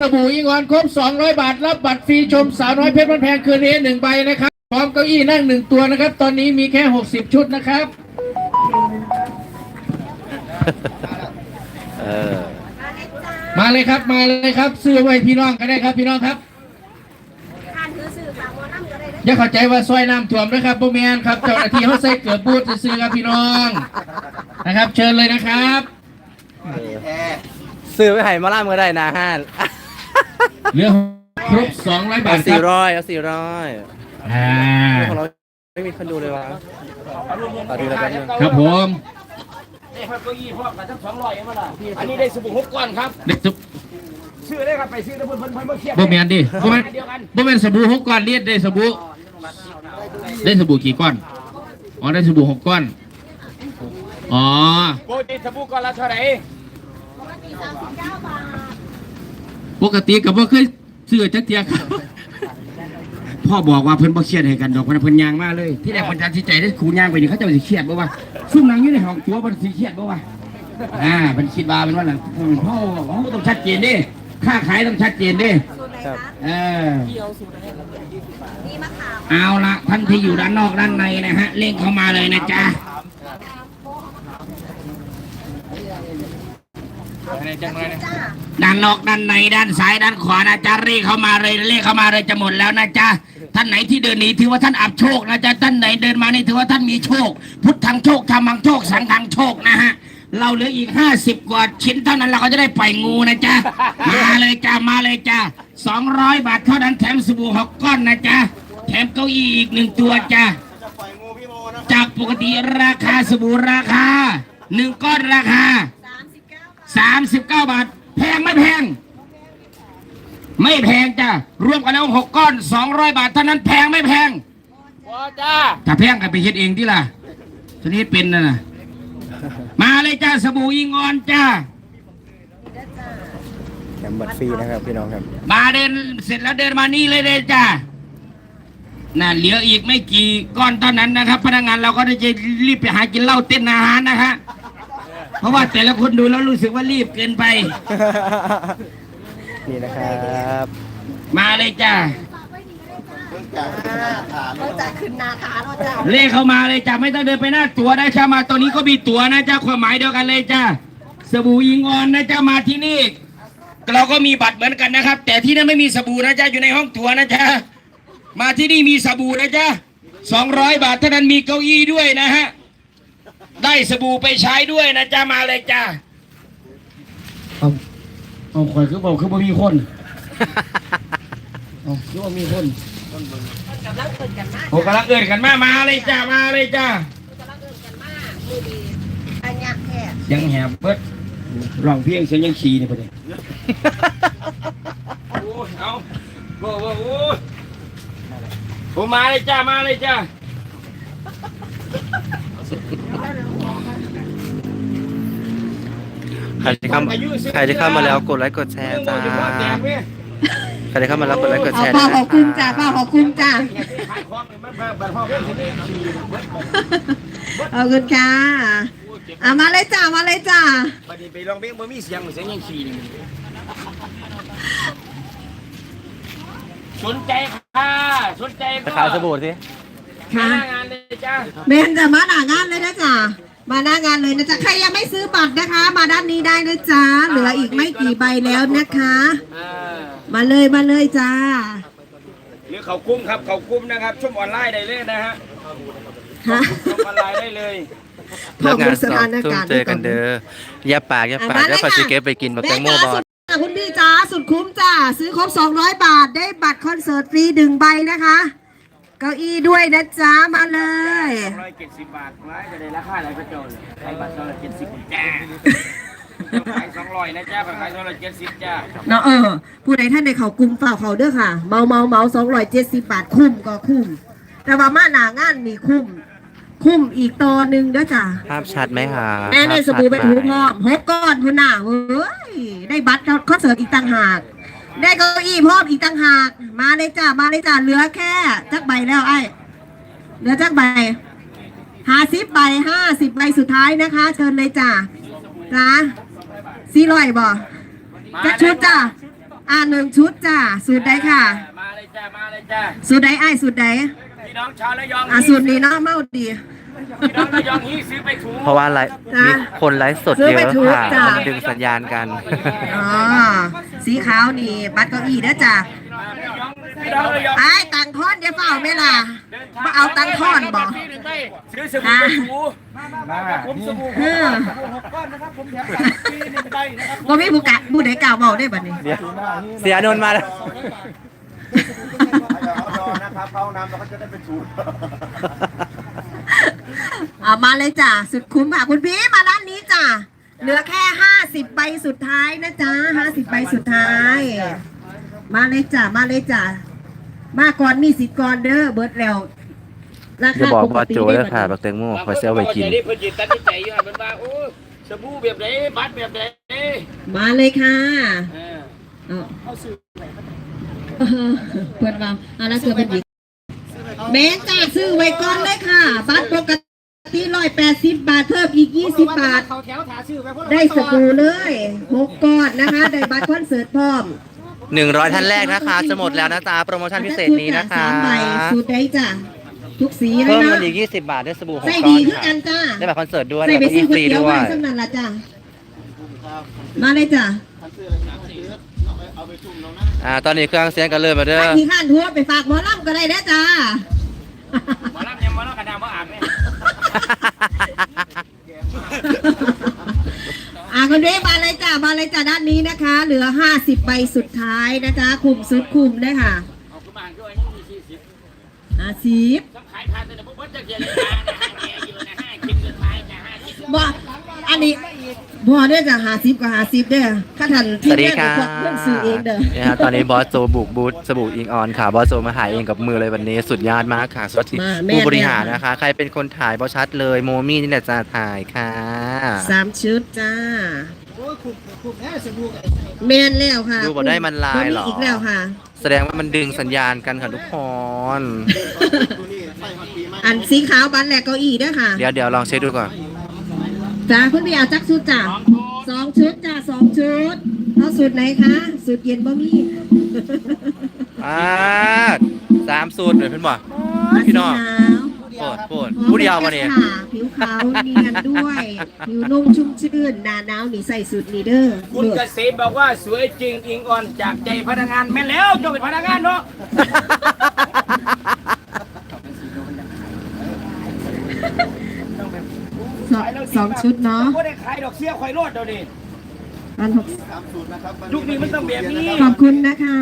สบู่อีงอนครบ 200 บาท รับบัตรฟรีชมสาวน้อยเพชรบ้านแพงคืนนี้หนึ่งใบนะครับ พร้อมเก้าอี้นั่งหนึ่งตัวนะครับ ตอนนี้มีแค่ 60 ชุดนะครับ เออมาเลยครับมาเลยครับ ซื้อไว้พี่น้องก็ได้ครับพี่น้องครับทานถือสื่อฝากหมอน้ำก็ได้เด้ออย่าเข้าใจว่าซอยน้ำท่วมนะครับโบแมนครับเจ้าหน้าที่เขาใส่เกือบบูดซื้อๆครับพี่น้องนะครับ เชิญเลยนะครับ ซื้อไปให้มาล่ามก็ได้นะฮะ เหลือครบ200บาเอาทคสี่รับร้อยเอาสี่ร้อยอ่าของเราไม่มีคนดูเลยวะขอดูแล้วแป๊บนึงครับผมนี่ครับเก้าอี้พวกกันทั้งสองร้อยเองมั้งล่ะอันนี้ได้สบู่หกก้อนครับเด็กสุบซื้อได้ครับไปซื้อแล้วเพิ่นเพิ่นเพิ่นมาเทียบโบแมนดิโบแมนเดียวกันโบแมนสบู่หกก้อนเรียดได้สบู่ได้สบู่กี่ก้อนอ๋อได้สบู่หกก้อนอ๋อปกติสบู่ก้อนละเท่าไหร่ ปกติกับว่าเคยซื้อจักเทียครับพ่อบอกว่าเพิ่นบ่เครียดให้กันดอกเพิ่นเพิ่นยางมาเลย ที่แรกเพิ่นตัดสินใจได้ครูยางไปนี่เขาเจะสิเครียดบ่วะซุ่มนางอยู่ในห้องตัวเพิ่นสิเครียดบ่วะอ่าเพิ่นคิดว่าเป็นว่าหลังอืมพ่อบอกว่าต้องชัดเจนดิค่าขายต้องชัดเจนดิสูตรไหนคะเออนี่มะขามเอาละท่านที่อยู่ด้านนอกด้านในนะฮะเล่งเข้ามาเลยนะจ๊ะ จ้าด้านนอกด้านในด้านซ้ายด้านขวานะจ๊ะเรียกเข้ามาเลยเรียกเข้ามาเลยจะหมดแล้วนะจ๊ะท่านไหนที่เดินหนีถือว่าท่านอับโชคนะจ๊ะท่านไหนเดินมานี่ถือว่าท่านมีโชค พุทธังโชคธรรมังโชคสังฆังโชคนะฮะเราเหลืออีกห้าสิบกว่าชิ้นเท่านั้นเราก็จะได้ปล่อยงูนะจ๊ะมาเลยจ้ามาเลยจ้าสองร้อยบาทเท่านั้นแถมสบู่หกก้อนนะจ๊ะแถมเก้าอี้อีกหนึ่งตัวจ้ะจากปกติราคาสบู่ราคาหนึ่งก้อนราคา สามสิบเก้าบาทสามสิบเก้าบาท แพงไม่แพง ไม่แพงจ้ะรวมกันแล้วหกก้อนสองร้อยบาทเท่านั้นแพงไม่แพงพอจ้าถ้าแพงก็ไปเฮ็ดเองที่ล่ะชนิดเป็นนะนะมาเลยจ้าสบู่อิงออนจ้าแถมบัตรฟรีนะครับพี่น้องครับ มาเดินเสร็จแล้วเดินมานี่เลยเลยจ้าน่ะเหลืออีกไม่กี่ก้อนเท่านั้นนะครับ พนักงานเราก็ได้จะรีบไปหากินเหล้าเต้นอาหารนะฮะ เพราะว่าแต่ละคนดูแล้วรู้สึกว่ารีบเกินไป นี่นะครับมาเลยจ้าเราจะขึ้นนาคาเราจะเลขเข้ามาเลยจ้ะไม่ต้องเดินไปหน้าตัวนะจ้ามาตัวนี้ก็มีตัวนะจ้าความหมายเดียวกันเลยจ้าสบู่ยิงออนนะจ้ามาที่นี่ เราก็มีบัตรเหมือนกันนะครับ แต่ที่นั่นไม่มีสบู่นะจ้าอยู่ในห้องตัวนะจ้ามาที่นี่มีสบู่นะจ้าสองร้อยบาทเท่านั้นมีเก้าอี้ด้วยนะฮะ ได้สบู่ไปใช้ด้วยนะจ้ามาเลยจ้าเอาเอาข่อยคือบอกคือบ่มีคนเอาคือบ่มีคนกำลังเปิดกันมากโอ้กำลังเอินกันมามาเลยจ้ามาเลยจ้ากำลังเปิดกันมากมือดีอันยักษ์แค่ยังแหบเบิดร้องเพียงเสียงยังขี่นี่พอดีโอ้ยเอาโอ้โหโอ้ยผมมาเลยจ้ามาเลยจ้า ใครที่เข้ามาใครที่เข้ามาแล้วกดไลค์กดแชร์จ้าใครที่เข้ามาแล้วกดไลค์กดแชร์ป้าด้วยขอบคุณจ้าป้าขอบคุณจ้าขายของมันแบบแบบพ่อเพื่อนสิเนี่ยขี่เบิดขอบคุณค่ะอะมาเลยจ้ามาเลยจ้าบัดนี้ไปลองเบี้ยบ่มีเสียงเสียงยังขี่นี่สนใจค่ะสนใจไปก็ขายสบู่สิค่ะหน้างานเลย จ้าเบนจะมาหน้างานเลยนะจ๊ะมาหน้างานเลยนะจ๊ะใครยังไม่ซื้อบัตรนะคะ มาด้านนี้ได้นะจ๊ะเหลืออีกไม่กี่ใบแล้วนะคะ อ่ามาเลยมาเลยจ้า หรือเขากุ้มครับเขากุ้มนะครับชมออนไลน์ได้เลยนะฮะฮะชมออนไลน์ได้เลยขอบเลิกงาคุณนสสอถางนทุ่มการณ์เจอกันเด้ออย่าปากอย่าปากอะมาอย่าปากเลยค่ะชิเก็บไปกินบักแตงโมบอสุลดค่ะคุณพี่จ้าสุดคุ้มจ้า ซื้อครบ 200 บาทได้บัตรคอนเสิร์ตฟรีหนึ่งใบนะคะ เก้าอี้ด้วยนะจ๊ะมาเลย ร้อยเจ็ดสิบบาทไว้จะได้ราคาอะไรพระเจ้าเลยขายบัตรสองร้อยเจ็ดสิบจ้าขายสองร้อยนะจ้าขายสองร้อยเจ็ดสิบจ้าเนาะเออ ผู้ใดท่านในเขากลุ่มเปล่าเขาเด้อค่ะ เมาเมาเมาสองร้อยเจ็ดสิบบาทคุ้มก็คุ้ม แต่ว่ามาหนางานนี่คุ้ม คุ้มอีกตอหนึ่งเด้อจ้ะภาพชัดไหมคะแม่ในสบู่เป็นภาหูพพร้อมหกก้อนคุณน่ะเฮ้ยได้บัตรคอนเสิร์ตอีกต่างหาก ได้เก้าอี้พร้อมอีกต่างหาก มาเลยจ้ามาเลยจ้าเหลือแค่จักใบแล้วไอ้เหลือจักใบห้าสิบใบห้าสิบใบสุดท้ายนะคะเชิญเลยจ้าจ้าสี่ร้อยบ่จักชุดจ้าอ่าหนึ่งชุดจ้าสูตรใดค่ะมาเลยจ้ามาเลยจ้าสูตรใดไอ้ายสูตรใดพี่น้องชาวระยองอ่าสูตรนี้เนาะเมาดี พี่น้องระยองนี้ซื้อไปถูเพราะว่าไลฟ์จ้ะมีคนไลฟ์สดซื้อเยไปอะถูกค่ะจ้ะ มันดึงสัญญาณกัน อ๋อสีขาวนี่ บัตรเก้าอี้เด้อจ้าพี่น้องระยองไอ้ายตังค์ทอนเดี๋ยวเปล่าไหมล่ะมาเอาตังค์ทอนบ่ซื้อสบู่ไปถูผมสบู่เออบ่มีผู้กะผู้ใดกล่าวเมาได้บัดนี้ เดี๋ยวเสียนนท์มาแล้วก็จะได้เป็นศูนย์ อ่ามาเลยจ้ะสุดคุ้มค่ะคุณพี่มาร้านนี้จ้ะเหลือแค่ห้าสิบใบสุดท้ายนะจ๊ะห้าสิบใบสุดท้าย มาเลยจ้ะมาเลยจ้ะมาก่อนมีสิทธิ์ก่อนเด้อเบิร์ดแล้วราจะคาบอกปกว่าติโจได้แล้วบัดค่ะนี้บักแตงโมคอยเซลไว้กิน เพิ่นจิตตัดสินใจอยู่หันมันว่าโอ้สบู่แบบไหนบัตรแบบไหนมาเลยค่ะเออเอาเออเปิดมาอันนั้นเสือเป็นหญิงแม่จ้าซื้อไว้ก่อนเลยค่ะบัตรปก ติร้อยแปดสิบบาทเพิ่มอีกยี่สิบบาทได้สบู่เลยหกก้อนนะคะ ได้บัตรคอนเสิร์ตพร้อมหนึ่งร้อยท่านแรกนะคะ จะหมดแล้วนะจ๊ะโปรโมชั่นพิเศษนี้นะคะ สามใบสูตรได้จ้ะทุกสีเลยเพิ่มนะเงินอีก 20 บาทได้สบู่หกใส่ก้ดีอนคือค่ะกันจ้าได้บัตรคอนเสิร์ตด้วยใส่ได้ไปบัตรซื้อก๋ฟวยรีเตี๋ยวด้วไว้ยสำนันละจ้ามาเลยจ้ะอ่าตอนนี้เครื่องเสียงกันเริ่มมาเด้อถ้าที่ข้านทั่วไปฝากหมอลำก็ได้นะจ้าหมาลับยังหมาลับกระดาษมาอาบเนี่ย อ่าคุณเรมาเลยจ้ามาเลยจ้าด้านนี้นะคะ เหลือห้าสิบใบสุดท้ายนะจ๊ะคุมสุดคุมได้ค่ะเอาขึ้นมาด้วยยังมีสี่สิบห้าสิบต้องขายพันแต่พวกเบิ้ลจะเกียร์เลยนะห้าแกอยู่นะห้าคิดเงินไปจะห้าคิดบ่อั นนี้บ่ได้จ้ะห้าสิบกับห้าสิบเด้อข้าทันสที่วัสดีแม่ค่ะควักเรื่องซื้อเองเด้อเนี่ยฮะตอนนี้บอสโจบุกบูธสบู่อิงออนค่ะ บอสโจมาถ่ายเองกับมือเลยวันนี้สุดยอดมากค่ะสวัสดีมาแม่ผู้บริหารนะคะ ใครเป็นคนถ่ายบอสชัดเลยโมมี่นี่แหละจะถ่ายค่ะ สามชุดจ้าแมนแล้วค่ะดูบ่ได้มันลายเหรอ บ่มีอีกแล้วค่ะ แสดงว่ามันดึงสัญญาณกันค่ะทุกคน อันสีขาวบันแหลกเก้าอี้เด้อค่ะ เดี๋ยวเดี๋ยวลองเช็คดูก่อน จ้าคุณพี่เอาจักชุดจ้าสองชุดจ้าสองชุดเอาสูตรไหนคะสูตรเย็นบ่มีอ่าสามสูตรเหมือนเพื่อนบอกพี่น้องสีขาวโปรดโปรดผู้เดียวมาเนี่ยค่ะผิวขาวเนียนด้วยผิวนุ่มชุ่มชื่นหนาหนาวนี่ใส่สูตรนี้เด้อคุณเกษมบอกว่าสวยจริงอิงออนจากใจพนักงานแม่นแล้วจงเป็นพนักงานเนาะ ส องสองชุดเนาะก็ได้ขายดอกเสี้ยควายรอดเดี๋ยวนี้พันหกยุคนี้มันต้องแบบนี้ขอบคุณนะคะ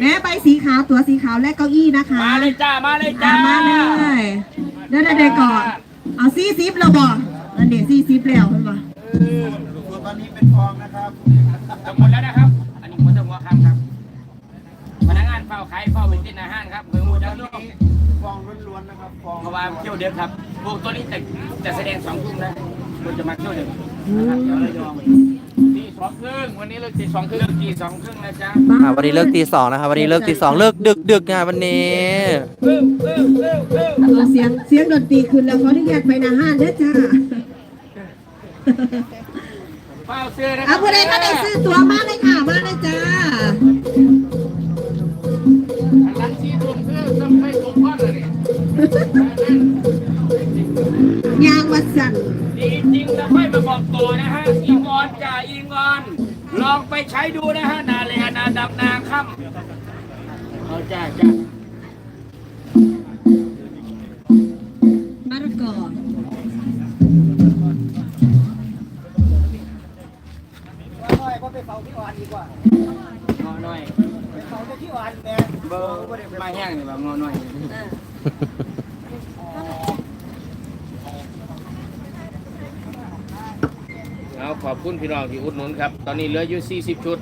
แม่ใบสีขาวตัวสีขาวและเก้าอี้นะคะมาเลยจ้ามาเลยอะจ้ามาเลยเดี๋ยวเดี๋ยวเดี๋ยวก่อนเอาซีซิปเราบอกอันเดี๋ยวซีซิปแล้วเห็นปะจะหมดแล้วนะครับ อันนี้หมดทั้งหัวคำครับพนักงานเฝ้าขายเฝ้าเป็นที่อาหารครับเมืองหมดแล้วนี่ฟองล้วนๆนะครับฟองเพราะว่าเที่ยวเดือดครับพวกตัวนี้จะจะแสดงสองทุ่มนะ คุณจะมาเที่ยวเดือดนะครับเดี๋ยวเรายอมตีสองครึ่งวันนี้เลิกตีสองครึ่งตีสองครึ่งนะจ๊ะอ่าวันนี้เลิกตีสองนะคะวันนี้เลิกตีสองเลิกดึกดึกงานวันนี้เร็วเร็วเร็วเร็วเออเสียงเสียงดนตรีขึ้นแล้วเขาที่แยกไปนาห้านเด้อจ้าเฝ้าซื้อนะครัเอาผู้ใดถ้าได้ซื้อตั๋วมาเลยค่ะมาเลยจ้าร้านซีทุ่ ใช้ดูนะฮะนาเลนาดับนางค่ำเอาจ้าจ้ามะละกองอหน่อยเบอร์มาแห้งนี่แบบงอหน่อย เอาขอบคุณพี่น้องที่อุดหนุนครับ ตอนนี้เหลืออยู่ 40 ชุด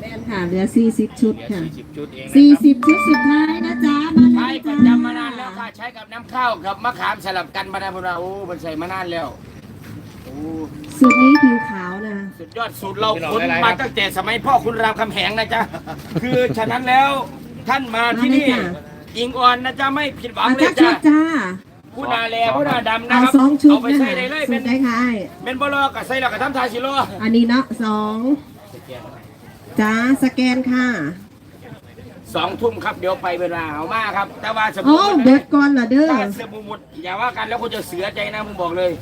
แม่นค่ะเหลือ 40 ชุดเหลือค่ะ 40 ชุดเองนะครับ40 ชุดสุดท้ายนะจ๊ะ มาเลใช้ยประจ้าจำมานานแล้วค่ะ ใช้กับน้ำข้าวกับมะขามสลับกันมาได้พวกเราโอ้มันใส่มานานแล้วโอ้สูตรนี้ผิวขาวนะ สุดยอดสูตรเราค้นมาตั้งแต่สมัยพ่อคุณรามคำแหงนะจ๊ะ คือฉะนั้นแล้วท่านมาที่นี่มาเลยจ้ะอิงออนนะจ๊ะไม่ผิดหวังเอาเลจัยกชุจ้ะ ดจ้า ผู้นาแลผู้นาดำนะเอาครับสองชุดเอาไปนะใส่คะได้เลยสูเป็ตนรได้ค่ะไอ้เป็นบลอกับใส่แล้วกับทำทาชิโร่อันนี้เนาะสองจ้าสแกนค่ะสองทุ่มครับเดี๋ยวไปเวลาเอามากครับ แต่ว่าสมมโอ้ติเบิดก่อนเหรอเด้อถ้าเสือบุมุดอย่าว่ากันแล้วคุณจะเสียใจนะผมบอกเลย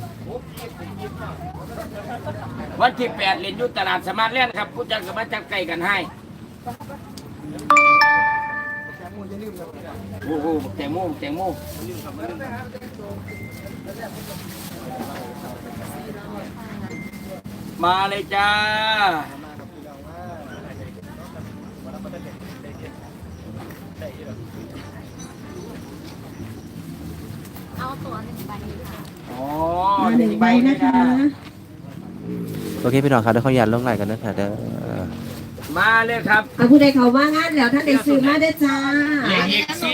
วันที่แปดเรียนอยุตลาดสมาร์ทแลนด์ครับผู้จัดกับมาจัดไก่กันให้ โอ้โหแตงโมแตงโมมาเลยจ้า เอาตัวหนึ่งใบค่ะอ๋อมาหนึ่งใบนะคะ โอเคพี่น้องครับเดี๋ยวเขาอยากลงไหลน์กันนะคะเด้อ มาเลยครับ เอาผู้ใดเขาว่างานแล้วท่านได้ซื้อมาได้อจ้าเหลืออีกสี่